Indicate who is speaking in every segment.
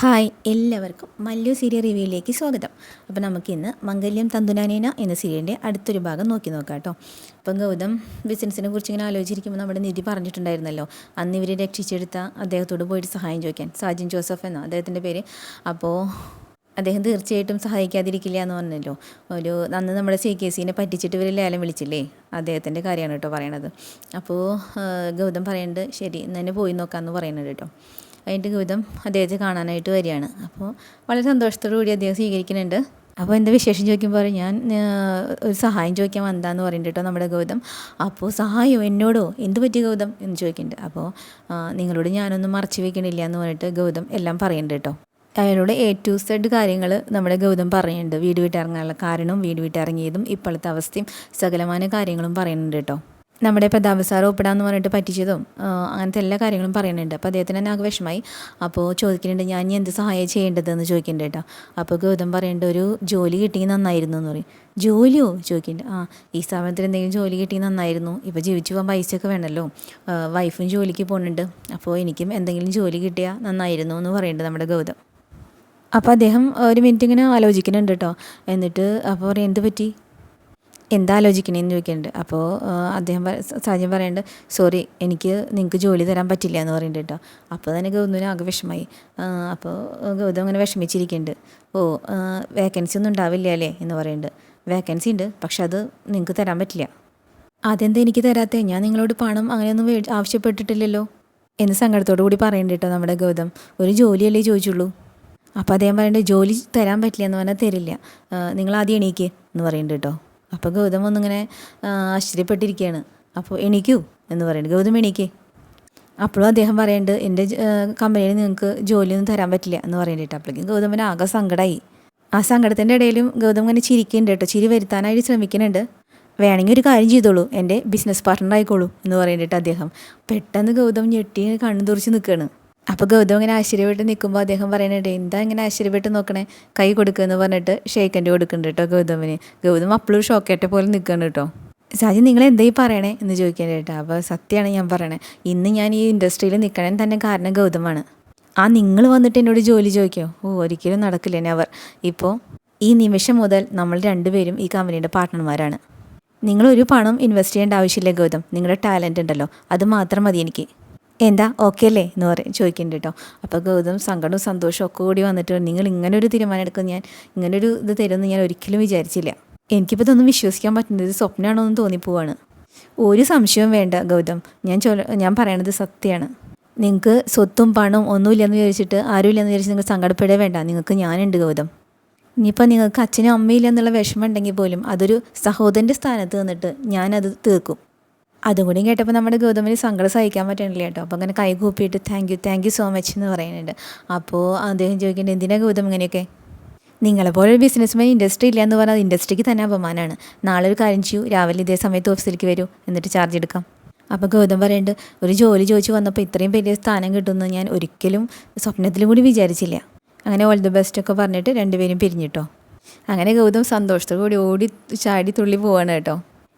Speaker 1: Hi എല്ലാവർക്കും Mallu serial റിവ്യൂയിലേക്ക് സ്വാഗതം. അപ്പോൾ നമുക്കിന്ന് മംഗല്യം തന്തുനാനേന എന്ന സീരിയലിന്റെ അടുത്തൊരു ഭാഗം നോക്കി നോക്കാം കേട്ടോ. അപ്പം ഗൗതം ബിസിനസ്സിനെ കുറിച്ച് ഇങ്ങനെ ആലോചിച്ചിരിക്കുമ്പോൾ നമ്മുടെ നിധി പറഞ്ഞിട്ടുണ്ടായിരുന്നല്ലോ. അന്ന് ഇവരെ രക്ഷിച്ചെടുത്ത അദ്ദേഹത്തോട് പോയിട്ട് സഹായം ചോദിക്കാൻ. സാജിൻ ജോസഫ് എന്ന അദ്ദേഹത്തിന്റെ പേര്. അപ്പോൾ അദ്ദേഹം തീർച്ചയായിട്ടും സഹായിക്കാതിരിക്കില്ല എന്ന് പറഞ്ഞല്ലോ. ഒരു അന്ന് നമ്മുടെ സി കെ സിനെ പറ്റിച്ചിട്ട് ഇവർ ലേലം വിളിച്ചില്ലേ? അദ്ദേഹത്തിന്റെ കാര്യമാണ് കേട്ടോ പറയണത്. അപ്പോൾ ഗൗതം പറയുന്നുണ്ട് ശരി തന്നെ പോയി നോക്കാമെന്ന് പറയുന്നുണ്ട് കേട്ടോ. അതിന്റെ ഗൗതം അദ്ദേഹത്തെ കാണാനായിട്ട് വരികയാണ്. അപ്പോൾ വളരെ സന്തോഷത്തോടു കൂടി അദ്ദേഹം സ്വീകരിക്കുന്നുണ്ട്. അപ്പോൾ എന്താ വിശേഷം ചോദിക്കുമ്പോൾ ഞാൻ ഒരു സഹായം ചോദിക്കാൻ വന്നതാന്ന് പറയുന്നുണ്ട് കേട്ടോ നമ്മുടെ ഗൗതം. അപ്പോൾ സഹായം എന്നോടോ? എന്ത് പറ്റി ഗൗതം? എന്ന് ചോദിക്കുന്നുണ്ട്. അപ്പോൾ നിങ്ങളോട് ഞാനൊന്നും മറച്ചു വെക്കണില്ല എന്ന് പറഞ്ഞിട്ട് ഗൗതം എല്ലാം പറയുന്നുണ്ട് കേട്ടോ. അയാളോട് എ ടു സെഡ് കാര്യങ്ങൾ നമ്മുടെ ഗൗതം പറയുന്നുണ്ട്. വീട് വിട്ടിറങ്ങാനുള്ള കാരണവും വീട് വിട്ടിറങ്ങിയതും ഇപ്പോഴത്തെ അവസ്ഥയും സകലമായ കാര്യങ്ങളും പറയുന്നുണ്ട് കേട്ടോ. നമ്മുടെ പ്രതാപ് സാർ ഒപ്പിടാന്ന് പറഞ്ഞിട്ട് പറ്റിച്ചതും അങ്ങനത്തെ എല്ലാ കാര്യങ്ങളും പറയുന്നുണ്ട്. അപ്പോൾ അദ്ദേഹത്തിന് തന്നെ ആകെ വിഷമായി അപ്പോൾ ചോദിക്കുന്നുണ്ട് ഞാൻ ഇനി എന്ത് സഹായം ചെയ്യേണ്ടതെന്ന്? ചോദിക്കുന്നുണ്ട് കേട്ടോ. അപ്പോൾ ഗൗതം പറയേണ്ട ഒരു ജോലി കിട്ടിയെങ്കിൽ നന്നായിരുന്നു എന്ന് പറയും. ജോലിയോ? ചോദിക്കുന്നുണ്ട്. ആ ഈ സ്ഥാപനത്തിൽ എന്തെങ്കിലും ജോലി കിട്ടി നന്നായിരുന്നു. ഇപ്പോൾ ജീവിച്ചു പോകാൻ പൈസയൊക്കെ വേണമല്ലോ. വൈഫും ജോലിക്ക് പോകുന്നുണ്ട്. അപ്പോൾ എനിക്കും എന്തെങ്കിലും ജോലി കിട്ടിയാൽ നന്നായിരുന്നു എന്ന് പറയുന്നുണ്ട് നമ്മുടെ ഗൗതം. അപ്പോൾ അദ്ദേഹം ഒരു മിനിറ്റ് ഇങ്ങനെ ആലോചിക്കുന്നുണ്ട് കേട്ടോ. എന്നിട്ട് അപ്പോൾ പറയും എന്ത് പറ്റി? എന്താ ആലോചിക്കണേന്ന് ചോദിക്കുന്നുണ്ട് അപ്പോൾ അദ്ദേഹം സാജൻ പറയുന്നുണ്ട് സോറി എനിക്ക് നിങ്ങൾക്ക് ജോലി തരാൻ പറ്റില്ല എന്ന് പറയുന്നുണ്ട് കേട്ടോ. അപ്പോൾ തന്നെ ഗൗതമിന് ആകെ വിഷമമായി ആ, അപ്പോൾ ഗൗതം അങ്ങനെ വിഷമിച്ചിരിക്കുന്നുണ്ട് ഓ വേക്കൻസി ഒന്നും ഉണ്ടാവില്ല അല്ലേ? എന്ന് പറയുന്നുണ്ട് വേക്കൻസി ഉണ്ട് പക്ഷെ അത് നിങ്ങൾക്ക് തരാൻ പറ്റില്ല. അതെന്താ എനിക്ക് തരാത്തേ? ഞാൻ നിങ്ങളോട് പണം അങ്ങനെയൊന്നും ആവശ്യപ്പെട്ടിട്ടില്ലല്ലോ? എന്ന് സങ്കടത്തോടു കൂടി പറയുന്നുണ്ട് കേട്ടോ നമ്മുടെ ഗൗതം. ഒരു ജോലിയല്ലേ ചോദിച്ചുള്ളൂ? അപ്പോൾ അദ്ദേഹം പറയേണ്ടത് ജോലി തരാൻ പറ്റില്ല എന്ന് പറഞ്ഞാൽ തരില്ല. നിങ്ങൾ ആദ്യം എണീക്ക് എന്ന് പറയുന്നുണ്ട് കേട്ടോ. അപ്പോൾ ഗൗതം ഒന്നിങ്ങനെ ആശ്ചര്യപ്പെട്ടിരിക്കുകയാണ് അപ്പോൾ എണീക്കൂ എന്ന് പറയുന്നത് ഗൗതം എണീക്കേ. അപ്പോഴും അദ്ദേഹം പറയുന്നുണ്ട് എന്റെ കമ്പനിയിൽ നിങ്ങൾക്ക് ജോലിയൊന്നും തരാൻ പറ്റില്ല എന്ന് പറയുന്നുണ്ട് കേട്ടോ അപ്പോഴേക്കും ഗൗതമിന് ആകെ സങ്കടമായി ആ സങ്കടത്തിന്റെ ഇടയിലും ഗൗതം ഇങ്ങനെ ചിരിക്കുന്നുണ്ട് കേട്ടോ ചിരി വരുത്താനായിട്ട് ശ്രമിക്കുന്നുണ്ട് വേണമെങ്കിൽ ഒരു കാര്യം ചെയ്തോളൂ. എന്റെ ബിസിനസ് പാർട്ട്ണർ ആയിക്കോളൂ എന്ന് പറയുന്നുണ്ട് അദ്ദേഹം. പെട്ടെന്ന് ഗൗതം ഞെട്ടി കണ്ണു തുറച്ച് നിൽക്കുകയാണ് അപ്പോൾ ഗൗതം ഇങ്ങനെ ആശ്ചര്യപ്പെട്ട് നിൽക്കുമ്പോൾ അദ്ദേഹം പറയുന്നുണ്ട് എന്താ ഇങ്ങനെ ആശ്ചര്യപ്പെട്ട് നോക്കണേ? കൈ കൊടുക്കുമെന്ന് പറഞ്ഞിട്ട് ഷേക്കന്റെ കൊടുക്കുന്നുണ്ട് കേട്ടോ ഗൗതമിന്. ഗൗതം അപ്പോഴും ഷോക്കേറ്റ പോലെ നിൽക്കുന്നുണ്ട് കേട്ടോ സാജി നിങ്ങൾ എന്താ ഈ പറയണേ? എന്ന് ചോദിക്കാൻ കേട്ടോ അപ്പോൾ സത്യമാണ് ഞാൻ പറയണേ. ഇന്ന് ഞാൻ ഈ ഇൻഡസ്ട്രിയിൽ നിൽക്കണേ തന്നെ കാരണം ഗൗതമാണ്. ആ നിങ്ങൾ വന്നിട്ട് എന്നോട് ജോലി ചോദിക്കോ? ഓ ഒരിക്കലും നടക്കില്ല നെവർ ഇപ്പോൾ ഈ നിമിഷം മുതൽ നമ്മൾ രണ്ടുപേരും ഈ കമ്പനിയുടെ പാർട്ട്ണർമാരാണ് നിങ്ങളൊരു പണം ഇൻവെസ്റ്റ് ചെയ്യേണ്ട ആവശ്യമില്ല ഗൗതം. നിങ്ങളുടെ ടാലന്റ് ഉണ്ടല്ലോ. അത് മാത്രം മതി എനിക്ക്. എന്താ ഓക്കെ അല്ലേ എന്ന് പറയും ചോദിക്കുന്നുണ്ട് കേട്ടോ അപ്പോൾ ഗൗതം സങ്കടവും സന്തോഷവും ഒക്കെ കൂടി വന്നിട്ട് നിങ്ങൾ ഇങ്ങനെ ഒരു തീരുമാനം എടുക്കും ഞാൻ ഇങ്ങനൊരു ഇത് തരുമെന്ന് ഞാൻ ഒരിക്കലും വിചാരിച്ചില്ല. എനിക്കിപ്പോൾ ഇതൊന്നും വിശ്വസിക്കാൻ പറ്റുന്നത് സ്വപ്നമാണോ എന്ന് തോന്നിപ്പോവാണ്. ഒരു സംശയവും വേണ്ട ഗൗതം. ഞാൻ ചൊല ഞാൻ പറയണത് സത്യമാണ്. നിങ്ങൾക്ക് സ്വത്തും പണവും ഒന്നുമില്ലെന്ന് വിചാരിച്ചിട്ട് ആരുമില്ലെന്ന് വിചാരിച്ച് നിങ്ങൾ സങ്കടപ്പെടേ വേണ്ട. നിങ്ങൾക്ക് ഞാനുണ്ട് ഗൗതം. ഇനിയിപ്പോൾ നിങ്ങൾക്ക് അച്ഛനും അമ്മയില്ല എന്നുള്ള വിഷമം ഉണ്ടെങ്കിൽ പോലും അതൊരു സഹോദരന്റെ സ്ഥാനത്ത് നിന്നിട്ട് ഞാനത് തീർക്കും. അതും കൂടി കേട്ടപ്പോൾ നമ്മുടെ ഗൗതമിന് സങ്കടം സഹിക്കാൻ പറ്റണില്ല കേട്ടോ. അപ്പോൾ അങ്ങനെ കൈകൂപ്പിയിട്ട് thank you thank you so much എന്ന് പറയുന്നുണ്ട്. അപ്പോൾ അദ്ദേഹം ചോദിക്കേണ്ടത് എന്തിനാ ഗൗതം ഇങ്ങനെയൊക്കെ? നിങ്ങളെപ്പോലെ ഒരു ബിസിനസ്മാൻ ഇൻഡസ്ട്രി ഇല്ല എന്ന് പറഞ്ഞാൽ ഇൻഡസ്ട്രിക്ക് തന്നെ അപമാനമാണ്. നാളെ ഒരു കാര്യം ചെയ്യൂ രാവിലെ ഇതേ സമയത്ത് ഓഫീസിലേക്ക് വരൂ എന്നിട്ട് ചാർജ് എടുക്കാം. അപ്പോൾ ഗൗതം പറയുന്നുണ്ട് ഒരു ജോലി ചോദിച്ചു വന്നപ്പോൾ ഇത്രയും വലിയ സ്ഥാനം കിട്ടുമെന്ന് ഞാൻ ഒരിക്കലും സ്വപ്നത്തിലും കൂടി വിചാരിച്ചില്ല. അങ്ങനെ ഓൾ ദി ബെസ്റ്റ് ഒക്കെ പറഞ്ഞിട്ട് രണ്ടുപേരും പിരിഞ്ഞിട്ടോ അങ്ങനെ ഗൗതം സന്തോഷത്തോടു കൂടി ഓടി ചാടി തുള്ളി പോവാണ് കേട്ടോ.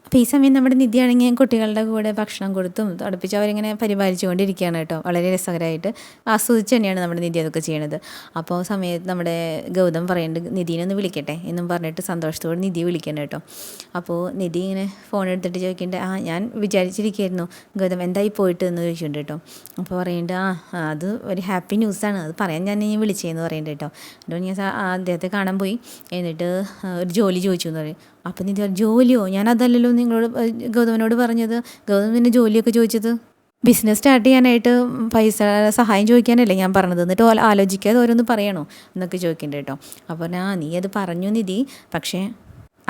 Speaker 1: അപ്പോൾ ഈ സമയം നമ്മുടെ നിധിയാണെങ്കിൽ കുട്ടികളുടെ കൂടെ ഭക്ഷണം കൊടുത്തും തുടപ്പിച്ച് അവരിങ്ങനെ പരിപാലിച്ചുകൊണ്ടിരിക്കുകയാണ് കേട്ടോ. വളരെ രസകരമായിട്ട് ആസ്വദിച്ച് തന്നെയാണ് നമ്മുടെ നിധി അതൊക്കെ ചെയ്യണത്. അപ്പോൾ സമയത്ത് നമ്മുടെ ഗൗതം പറയുന്നുണ്ട് നിധീനെ ഒന്ന് വിളിക്കട്ടെ എന്നും പറഞ്ഞിട്ട് സന്തോഷത്തോടെ നിധി വിളിക്കണം കേട്ടോ. അപ്പോൾ നിധി ഇങ്ങനെ ഫോൺ എടുത്തിട്ട് ചോദിക്കേണ്ട ആ ഞാൻ വിചാരിച്ചിരിക്കുകയായിരുന്നു ഗൗതം എന്തായി പോയിട്ട് എന്ന് ചോദിച്ചിട്ടുണ്ട് കേട്ടോ. അപ്പോൾ പറയുന്നുണ്ട് ആ അത് ഒരു ഹാപ്പി ന്യൂസാണ് അത് പറയാൻ ഞാൻ ഇനി വിളിച്ചതെന്ന് പറയുന്നുണ്ട് കേട്ടോ. അതുകൊണ്ട് ഞാൻ അദ്ദേഹത്തെ കാണാൻ പോയി. എന്നിട്ട് ഒരു ജോലി ചോദിച്ചു എന്ന് പറയും. അപ്പം നിധി ജോലിയോ? ഞാൻ അതല്ലല്ലോ നിങ്ങളോട് ഗൗതമനോട് പറഞ്ഞത്? ഗൗതം പിന്നെ ജോലിയൊക്കെ ചോദിച്ചത്? ബിസിനസ് സ്റ്റാർട്ട് ചെയ്യാനായിട്ട് പൈസ സഹായം ചോദിക്കാനല്ലേ ഞാൻ പറഞ്ഞത്. എന്നിട്ട് ആലോചിക്കാതെ ഓരോന്ന് പറയണോ എന്നൊക്കെ ചോദിക്കണ്ട കേട്ടോ. അപ്പോൾ ഞാൻ നീ അത് പറഞ്ഞു നിധി. പക്ഷേ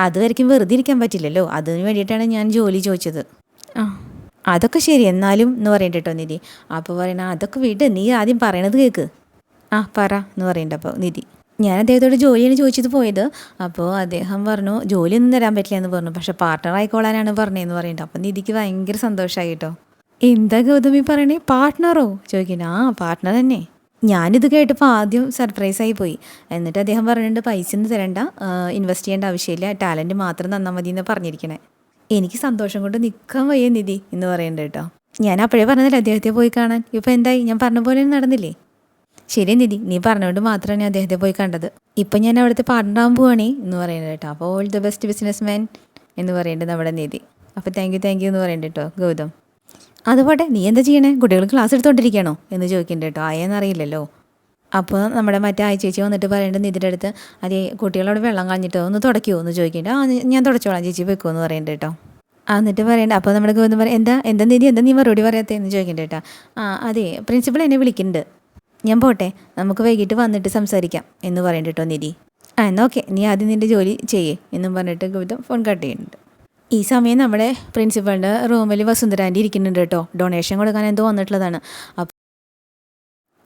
Speaker 1: അതുവരയ്ക്കും വെറുതെ ഇരിക്കാൻ പറ്റില്ലല്ലോ. അതിന് വേണ്ടിയിട്ടാണ് ഞാൻ ജോലി ചോദിച്ചത്. ആ അതൊക്കെ ശരി. എന്നാലും എന്ന് പറയണ്ട കേട്ടോ നിധി. അപ്പോൾ പറയണ അതൊക്കെ വിട്. നീ ആദ്യം പറയണത് കേൾക്ക് ആ പറ എന്ന് പറയണ്ട അപ്പോൾ നിധി. ഞാൻ അദ്ദേഹത്തോട് ജോലിയാണ് ചോദിച്ചത് പോയത്. അപ്പോൾ അദ്ദേഹം പറഞ്ഞു ജോലിയൊന്നും തരാൻ പറ്റില്ല എന്ന് പറഞ്ഞു. പക്ഷെ പാർട്ട്ണർ ആയിക്കോളാനാണ് പറഞ്ഞതെന്ന് പറയുന്നുണ്ട്. അപ്പം നിധിക്ക് ഭയങ്കര സന്തോഷമായി കേട്ടോ. എന്താ ഗൗതമി പറയണേ? പാർട്ട്ണറോ ചോദിക്കുന്നു. ആ പാർട്ട്ണർ തന്നെ. ഞാനിത് കേട്ടപ്പോൾ ആദ്യം സർപ്രൈസായി പോയി. എന്നിട്ട് അദ്ദേഹം പറഞ്ഞിട്ടുണ്ട് പൈസ ഒന്നും തരണ്ട. ഇൻവെസ്റ്റ് ചെയ്യേണ്ട ആവശ്യമില്ല. ടാലന്റ് മാത്രം തന്നാൽ മതി എന്ന് പറഞ്ഞിരിക്കണേ. എനിക്ക് സന്തോഷം കൊണ്ട് നിൽക്കാൻ വയ്യ നിധി എന്ന് പറയുന്നുണ്ട് കേട്ടോ. ഞാൻ അപ്പോഴേ പറഞ്ഞതല്ലേ അദ്ദേഹത്തെ പോയി കാണാൻ. ഇപ്പോൾ എന്തായി? ഞാൻ പറഞ്ഞ പോലെ നടന്നില്ലേ? ശരി നിധി നീ പറഞ്ഞുകൊണ്ട് മാത്രമാണ് ഞാൻ അദ്ദേഹത്തെ പോയി കണ്ടത്. ഇപ്പം ഞാൻ അവിടുത്തെ പാർട്ട്ണറാകാൻ പോവാണേ എന്ന് പറയുന്നത് കേട്ടോ. അപ്പോൾ all the best business man എന്ന് പറയുന്നത് നമ്മുടെ നിധി. അപ്പോൾ താങ്ക് യു താങ്ക് യു എന്ന് പറയുന്നുണ്ട് കേട്ടോ ഗൗതം. അതുപോലെ നീ എന്താ ചെയ്യണേ? കുട്ടികൾ ക്ലാസ് എടുത്തോണ്ടിരിക്കണോ എന്ന് ചോദിക്കുന്നുണ്ട് കേട്ടോ. ആയെന്നറിയില്ലല്ലോ അപ്പോൾ നമ്മുടെ മറ്റേ ആയ ചേച്ചി വന്നിട്ട് പറയേണ്ടത് നിധിയുടെ അടുത്ത് അതേ കുട്ടികളോട് വെള്ളം കളഞ്ഞിട്ടോ ഒന്ന് തുടയ്ക്കുമോ എന്ന് ചോദിക്കേണ്ടോ ആ ഞാൻ തുടച്ചോളാം ചേച്ചി വെക്കുമോ എന്ന് പറയേണ്ടത് കേട്ടോ. ആ എന്നിട്ട് പറയണ്ട അപ്പോൾ നമ്മുടെ ഗോവിന്ദൻ പറയും എന്താ എന്താ നിധി എന്താ നീ മറുപടി പറയാത്തതെന്ന് ചോദിക്കുന്നുണ്ട് കേട്ടോ. ആ അതെ പ്രിൻസിപ്പൾ എന്നെ വിളിക്കുന്നുണ്ട്. ഞാൻ പോട്ടെ നമുക്ക് വൈകിട്ട് വന്നിട്ട് സംസാരിക്കാം എന്ന് പറയുന്നുണ്ട് കേട്ടോ നിധി. ആ എന്നാൽ ഓക്കെ നീ ആദ്യം നിന്റെ ജോലി ചെയ്യേ എന്നും പറഞ്ഞിട്ട് ഗൗതം ഫോൺ കട്ട് ചെയ്യുന്നുണ്ട്. ഈ സമയം നമ്മുടെ പ്രിൻസിപ്പളിന്റെ റൂമിൽ വസുന്ധരാന്റെ ഇരിക്കുന്നുണ്ട് കേട്ടോ. ഡൊണേഷൻ കൊടുക്കാൻ എന്തോ വന്നിട്ടുള്ളതാണ്. അപ്പോൾ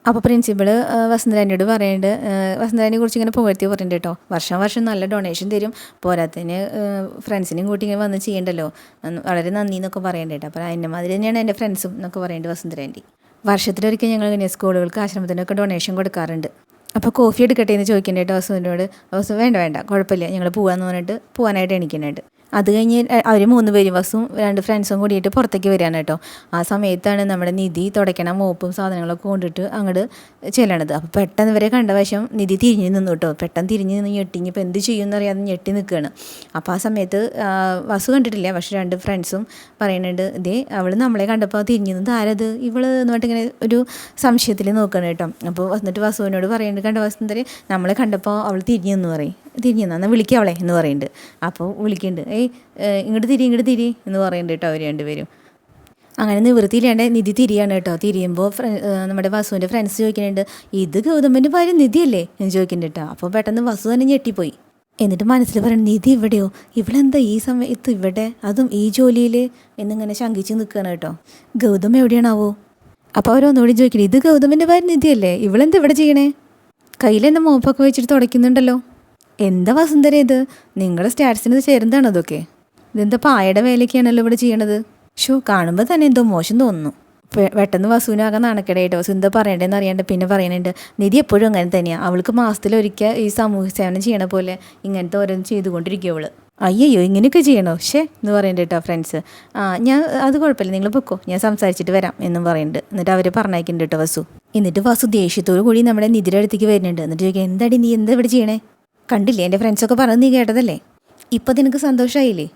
Speaker 1: അപ്പോൾ പ്രിൻസിപ്പൾ വസുന്ധരാനിയോട് പറയുന്നുണ്ട് വസുന്ധരാനെ കുറിച്ച് ഇങ്ങനെ പുകഴ്ത്തി പറയുന്നുണ്ട് കേട്ടോ. വർഷം വർഷം നല്ല ഡൊണേഷൻ തരും. പോരാത്തതിന് ഫ്രണ്ട്സിനെയും കൂട്ടി ഇങ്ങനെ വന്ന് ചെയ്യണ്ടല്ലോ. വളരെ നന്ദി എന്നൊക്കെ പറയേണ്ടേട്ടോ അപ്പോൾ അതിന്റെ മാതിരി തന്നെയാണ് എന്റെ ഫ്രണ്ട്സും എന്നൊക്കെ പറയേണ്ടത് വസുന്ധരാന്റെ. വർഷത്തിലൊരിക്കൽ ഞങ്ങൾ ഇങ്ങനെ സ്കൂളുകൾക്ക് ആശ്രമത്തിനൊക്കെ ഡൊണേഷൻ കൊടുക്കാറുണ്ട്. അപ്പോൾ കോഫി എടുക്കട്ടെ എന്ന് ചോദിക്കണ്ടേട്ടോ വസുവിനോട് വസു വേണ്ട വേണ്ട കുഴപ്പമില്ല. ഞങ്ങൾ പോകാമെന്ന് പറഞ്ഞിട്ട് പോകാനായിട്ട് എണിക്കുന്നുണ്ട്. അത് കഴിഞ്ഞ് അവർ മൂന്ന് പേരും ബസ്സും രണ്ട് ഫ്രണ്ട്സും കൂടിയിട്ട് പുറത്തേക്ക് വരികയാണ് കേട്ടോ. ആ സമയത്താണ് നമ്മുടെ നിധി തുടയ്ക്കണ മോപ്പും സാധനങ്ങളൊക്കെ കൊണ്ടിട്ട് അങ്ങോട്ട് ചെല്ലണത്. അപ്പോൾ പെട്ടെന്ന് ഇവരെ കണ്ട വശം നിധി തിരിഞ്ഞ് നിന്നു കേട്ടോ. പെട്ടെന്ന് തിരിഞ്ഞ് നിന്ന് ഞെട്ടി ഇപ്പോൾ എന്ത് ചെയ്യുമെന്ന് അറിയാതെ ഞെട്ടി നിൽക്കുകയാണ് അപ്പോൾ ആ സമയത്ത് വസു കണ്ടിട്ടില്ല. പക്ഷേ രണ്ട് ഫ്രണ്ട്സും പറയുന്നുണ്ട് ഇതേ അവൾ നമ്മളെ കണ്ടപ്പോൾ തിരിഞ്ഞു നിന്ന് ആരത്? ഇവൾ എന്ന് പറഞ്ഞിട്ട് ഇങ്ങനെ ഒരു സംശയത്തിൽ നോക്കണം കേട്ടോ. അപ്പോൾ വന്നിട്ട് വസുവിനോട് പറയുന്നുണ്ട് കണ്ട വസുന്ധരെ നമ്മളെ കണ്ടപ്പോൾ അവൾ തിരിഞ്ഞു എന്ന് പറയും. തിരിഞ്ഞു നിന്ന് വിളിക്കുക എന്ന് പറയുന്നുണ്ട് അപ്പോൾ വിളിക്കുന്നുണ്ട് ഏയ് ഇങ്ങോട്ട് തിരി ഇങ്ങോട്ട് തിരി എന്ന് പറയുന്നുണ്ട് കേട്ടോ അവർ രണ്ടുപേരും. അങ്ങനെ നിവൃത്തിയില്ലാണ്ട് നിധി തിരിയാണ് കേട്ടോ തിരിയുമ്പോൾ നമ്മുടെ വസുവിന്റെ ഫ്രണ്ട്സ് ചോദിക്കുന്നുണ്ട് ഇത് ഗൗതമന്റെ ഭാര്യ നിധിയല്ലേ? എന്ന് ചോദിക്കുന്നുണ്ട് കേട്ടോ അപ്പോൾ പെട്ടെന്ന് വസു തന്നെ ഞെട്ടിപ്പോയി. എന്നിട്ട് മനസ്സിൽ പറയണം നിധി ഇവിടെയോ എന്താ ഈ സമയത്ത് ഇവിടെ? അതും ഈ ജോലിയിൽ എന്നിങ്ങനെ ശങ്കിച്ച് നിൽക്കുകയാണ് കേട്ടോ ഗൗതം എവിടെയാണാവോ? അപ്പോൾ അവരൊന്നുകൂടി ചോദിക്കണം ഇത് ഗൗതമിന്റെ ഭാര്യ നിധിയല്ലേ? ഇവളെന്താ ഇവിടെ ചെയ്യണേ? കയ്യിലെന്താ മോപ്പൊക്കെ വെച്ചിട്ട് തുടയ്ക്കുന്നുണ്ടല്ലോ. എന്താ വസുന്ധര ഇത്? നിങ്ങളുടെ സ്റ്റാറ്റസിന് ചേരുന്നതാണോ അതൊക്കെ ഇതെന്താ പായയുടെ വേലയൊക്കെയാണല്ലോ ഇവിടെ ചെയ്യണത്? ഷോ കാണുമ്പോൾ തന്നെ എന്തോ മോശം തോന്നുന്നു. പെട്ടെന്ന് വസുവിനാകെ നാണക്കേടായിട്ട് എന്താ പറയണ്ടേന്ന് അറിയാണ്ട് പിന്നെ പറയുന്നുണ്ട് നിധി എപ്പോഴും അങ്ങനെ തന്നെയാണ് അവൾക്ക് മാസത്തിലൊരിക്കൽ ഈ സമൂഹ സേവനം ചെയ്യണ പോലെ ഇങ്ങനത്തെ ഓരോന്ന് ചെയ്തുകൊണ്ടിരിക്കും അവൾ. അയ്യോ ഇങ്ങനെയൊക്കെ ചെയ്യണോ? ഷേ എന്ന് പറയുന്നുണ്ട് കേട്ടോ ഫ്രണ്ട്സ്. ആ ഞാൻ അത് കുഴപ്പമില്ല. നിങ്ങൾ പൊക്കോ ഞാൻ സംസാരിച്ചിട്ട് വരാം എന്നും പറയുന്നുണ്ട് എന്നിട്ട് അവർ പറഞ്ഞയക്കുന്നുണ്ട് കേട്ടോ വസു. എന്നിട്ട് വസു ദേഷ്യത്തോടു കൂടി നമ്മുടെ നിധിയുടെ അടുത്തേക്ക് വരുന്നുണ്ട്. എന്നിട്ട് ചോദിക്കുക എന്താടി നീ എന്താ ഇവിടെ ചെയ്യണേ? കണ്ടില്ലേ? എന്റെ ഫ്രണ്ട്സൊക്കെ പറഞ്ഞു നീ കേട്ടതല്ലേ? ഇപ്പം നിനക്ക് സന്തോഷമായില്ലേ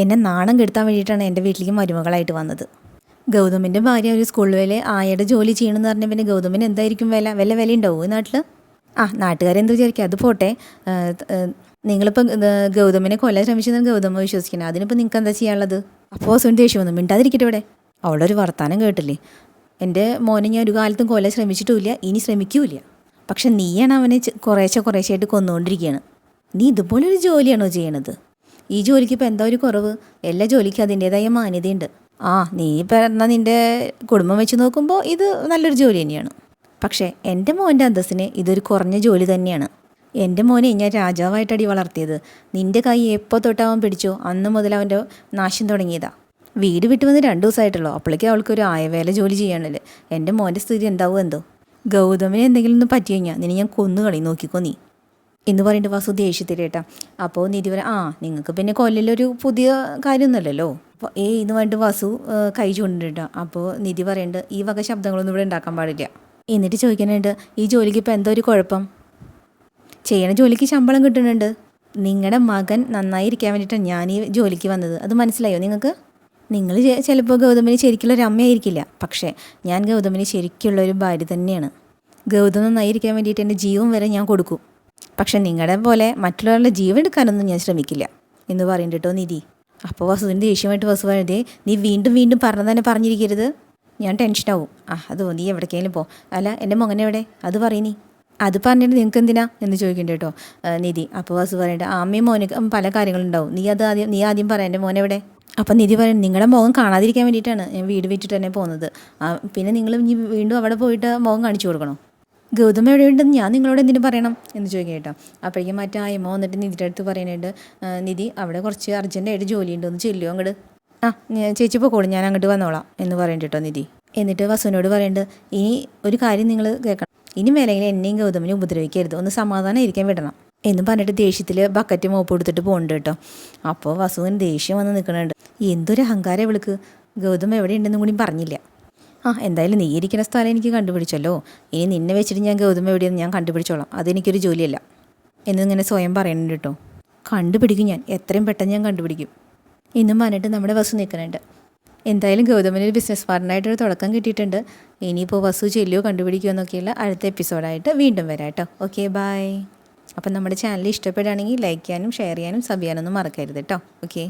Speaker 1: എന്നെ നാണം കെടുത്താൻ വേണ്ടിയിട്ടാണ് എന്റെ വീട്ടിലേക്ക് മരുമകളായിട്ട് വന്നത്. ഗൗതമിന്റെ ഭാര്യ ഒരു സ്കൂളിൽ ആയയുടെ ജോലി ചെയ്യണമെന്ന് പറഞ്ഞ പിന്നെ ഗൗതമിന് എന്തായിരിക്കും വില? വില വില ഉണ്ടാവും ഈ നാട്ടിൽ ആ നാട്ടുകാരെന്ത് വിചാരിക്കുക അത് പോട്ടെ. നിങ്ങളിപ്പോൾ ഗൗതമിനെ കൊല്ലാൻ ശ്രമിച്ചെന്ന് ഗൗതമ വിശ്വസിക്കണം അതിനിപ്പോൾ നിങ്ങൾക്ക് എന്താ ചെയ്യാനുള്ളത്? അപ്പോൾ സുൻ ദേഷ്യം വന്നു. മിണ്ടാതിരിക്കട്ടെ ഇവിടെ. അവളൊരു ഒരു വർത്താനം കേട്ടില്ലേ? എന്റെ മോനെ ഞാൻ ഒരു കാലത്തും കൊല്ലാൻ ശ്രമിച്ചിട്ടുമില്ല. ഇനി ശ്രമിക്കൂല പക്ഷെ നീയാണ് അവനെ കുറേശ്ശെ കുറേശ്ശെയായിട്ട് കൊന്നുകൊണ്ടിരിക്കുകയാണ് നീ ഇതുപോലൊരു ജോലിയാണോ ചെയ്യണത്? ഈ ജോലിക്ക് ഇപ്പോൾ എന്താ ഒരു കുറവ്? എല്ലാ ജോലിക്കും അതിന്റേതായ മാന്യതയുണ്ട്. ആ നീ പറഞ്ഞ നിന്റെ കുടുംബം വെച്ച് നോക്കുമ്പോൾ ഇത് നല്ലൊരു ജോലി തന്നെയാണ്. പക്ഷേ എന്റെ മോന്റെ അന്തസ്സിന് ഇതൊരു കുറഞ്ഞ ജോലി തന്നെയാണ്. എന്റെ മോനെ ഞാൻ രാജാവായിട്ടടി വളർത്തിയത്. നിന്റെ കൈ എപ്പോൾ തൊട്ടവൻ പിടിച്ചോ അന്ന് മുതൽ അവന്റെ നാശം തുടങ്ങിയതാ. വീട് വിട്ട് വന്ന് രണ്ട് ദിവസമായിട്ടുള്ളൂ. അപ്പോഴേക്കും അവൾക്കൊരു ആയവേല ജോലി ചെയ്യാണല്ലേ എന്റെ മോന്റെ സ്ഥിതി എന്താവും എന്തോ? ഗൗതമിന് എന്തെങ്കിലും ഒന്ന് പറ്റി കഴിഞ്ഞാൽ നിന്നെ ഞാൻ കൊന്നു കളി നോക്കിക്കോ നീ. എന്ന് പറയുന്നത് വാസു ദേഷ്യത്തിലേട്ടാ അപ്പോൾ നിധി പറയാം ആ നിങ്ങൾക്ക് പിന്നെ കൊല്ലിലൊരു പുതിയ കാര്യമൊന്നുമല്ലല്ലോ? അപ്പോൾ ഏ എന്ന് പറഞ്ഞിട്ട് വാസു കൈ ചൂണ്ടിട്ടാ അപ്പോൾ നിധി പറയുന്നുണ്ട് ഈ വക ശബ്ദങ്ങളൊന്നും ഇവിടെ ഉണ്ടാക്കാൻ പാടില്ല. എന്നിട്ട് ചോദിക്കാനുണ്ട് ഈ ജോലിക്ക് ഇപ്പോൾ എന്തോ ഒരു കുഴപ്പം? ചെയ്യണ ജോലിക്ക് ശമ്പളം കിട്ടുന്നുണ്ട്. നിങ്ങളുടെ മകൻ നന്നായിരിക്കാൻ വേണ്ടിയിട്ടാണ് ഞാൻ ഈ ജോലിക്ക് വന്നത്. അത് മനസ്സിലായോ നിങ്ങൾക്ക് നിങ്ങൾ ചിലപ്പോൾ ഗൗതമിന് ശരിക്കുള്ള ഒരു അമ്മയായിരിക്കില്ല. പക്ഷേ ഞാൻ ഗൗതമിന് ശരിക്കുള്ള ഒരു ഭാര്യ തന്നെയാണ്. ഗൗതം നന്നായിരിക്കാൻ വേണ്ടിയിട്ട് എന്റെ ജീവൻ വരെ ഞാൻ കൊടുക്കും. പക്ഷെ നിങ്ങളുടെ പോലെ മറ്റുള്ളവരുടെ ജീവൻ എടുക്കാനൊന്നും ഞാൻ ശ്രമിക്കില്ല. എന്ന് പറയുന്നുണ്ട് കേട്ടോ നിധി. അപ്പോൾ വസുവിന്റെ ദേഷ്യമായിട്ട് വസു എഴുതി നീ വീണ്ടും വീണ്ടും പറഞ്ഞു തന്നെ പറഞ്ഞിരിക്കരുത്. ഞാൻ ടെൻഷനാവും ആ അത് നീ എവിടേക്കെങ്കിലും പോ. അല്ല എന്റെ മകൻ എവിടെ? അത് പറയുന്നീ അത് പറഞ്ഞിട്ട് നിങ്ങൾക്ക് എന്തിനാ? എന്ന് ചോദിക്കുന്നുണ്ട് കേട്ടോ നിധി. അപ്പോൾ വസു പറയട്ടെ ആ, അമ്മയും മോനക്ക് പല കാര്യങ്ങളുണ്ടാവും. നീ അത് ആദ്യം നീ ആദ്യം പറയാം എന്റെ മോനെവിടെ അപ്പം നിധി പറയും നിങ്ങളുടെ മുഖം കാണാതിരിക്കാൻ വേണ്ടിയിട്ടാണ് ഞാൻ വീട് വിറ്റിട്ട് തന്നെ പോകുന്നത്. പിന്നെ നിങ്ങൾ ഇനി വീണ്ടും അവിടെ പോയിട്ട് മുഖം കാണിച്ചു കൊടുക്കണോ? ഗൗതം എവിടെയുണ്ടെന്ന് ഞാൻ നിങ്ങളോട് എന്തിനു പറയണം? എന്ന് ചോദിക്കാം കേട്ടോ. അപ്പോഴേക്കും മറ്റേ അയമോ വന്നിട്ട് നിധിയുടെ അടുത്ത് പറയുന്നുണ്ട് "ആ, നിധി അവിടെ കുറച്ച് അർജന്റായിട്ട് ജോലിയുണ്ട് ഒന്ന് ചെല്ലുമോ അങ്ങോട്ട് ആ ചേച്ചി പോക്കോളും ഞാൻ അങ്ങോട്ട് വന്നോളാം എന്ന് പറയുന്നുണ്ട് കേട്ടോ നിധി. എന്നിട്ട് വസുവിനോട് പറയുന്നുണ്ട് ഇനി ഒരു കാര്യം നിങ്ങൾ കേൾക്കണം. ഇനി വേണമെങ്കിൽ എന്നെയും ഗൗതമിനെ ഉപദ്രവിക്കരുത് ഒന്ന് സമാധാനം ഇരിക്കാൻ വിടണം. എന്ന് പറഞ്ഞിട്ട് ദേഷ്യത്തിൽ ബക്കറ്റ് മോപ്പ് എടുത്തിട്ട് പോകുന്നുണ്ട് കേട്ടോ. അപ്പോൾ വസുവിന് ദേഷ്യം വന്ന് നിൽക്കുന്നുണ്ട് എന്തൊരു അഹങ്കാരം ഇവൾക്ക്. ഗൗതം എവിടെയുണ്ടെന്നും കൂടി പറഞ്ഞില്ല. ആ എന്തായാലും നീ ഇരിക്കുന്ന സ്ഥലം എനിക്ക് കണ്ടുപിടിച്ചല്ലോ. ഇനി നിന്നെ വെച്ചിട്ട് ഞാൻ ഗൗതം എവിടെയെന്ന് ഞാൻ കണ്ടുപിടിച്ചോളാം. അതെനിക്കൊരു ജോലിയല്ല. എന്നിങ്ങനെ സ്വയം പറയുന്നുണ്ട് കേട്ടോ. കണ്ടുപിടിക്കും ഞാൻ. എത്രയും പെട്ടെന്ന് ഞാൻ കണ്ടുപിടിക്കും. എന്നും പറഞ്ഞിട്ട് നമ്മുടെ വസു നിൽക്കുന്നുണ്ട് എന്തായാലും ഗൗതമിന് ഒരു ബിസിനസ് പാർട്ണറായിട്ടൊരു തുടക്കം കിട്ടിയിട്ടുണ്ട്. ഇനിയിപ്പോൾ വസു ചെല്ലിയോ കണ്ടുപിടിക്കുമോ എന്നൊക്കെയുള്ള അടുത്ത എപ്പിസോഡായിട്ട് വീണ്ടും വരാം കേട്ടോ. ഓക്കെ ബായ് അപ്പം നമ്മുടെ ചാനൽ ഇഷ്ടപ്പെടുകയാണെങ്കിൽ ലൈക്ക് ചെയ്യാനും ഷെയർ ചെയ്യാനും സബ് ചെയ്യാനൊന്നും മറക്കരുത് കേട്ടോ ഓക്കെ